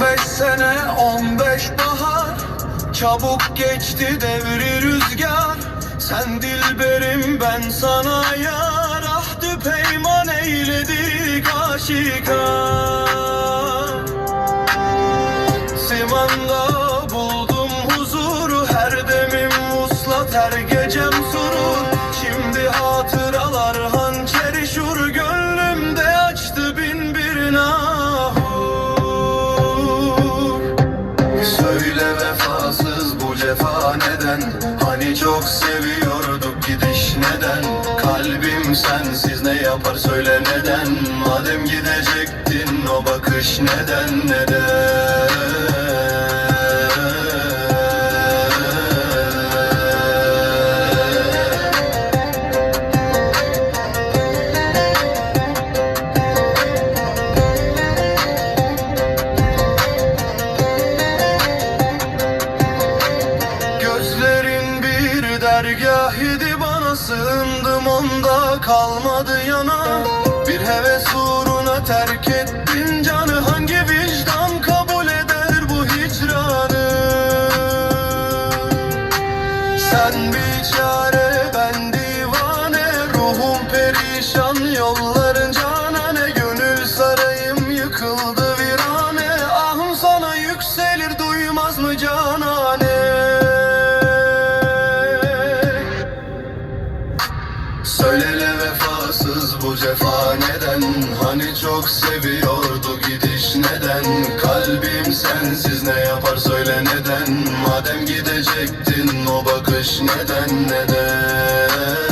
15 sene 15 bahar. Çabuk geçti devri rüzgar. Sen dilberim ben sana yar. Ahdü peyman eyledik aşikar Simanda buldum huzuru Her demim vuslat her neden? Hani çok seviyorduk gidiş neden? Kalbim sensiz ne yapar söyle neden? Madem gidecektin o bakış neden? Neden dergah idi bana sığındım onda kalmadı yana. Bir heves uğruna terk ettin canı hangi vicdan kabul eder bu hicranı? Sen bir çare ben divane ruhum perişan yolların canane Gönül sarayım yıkıldı virane. Ahım sana yükselir duymaz mı canane Söyle vefasız bu cefa neden? Hani çok seviyordu gidiş neden? Kalbim sensiz ne yapar söyle neden? Madem gidecektin o bakış neden? Neden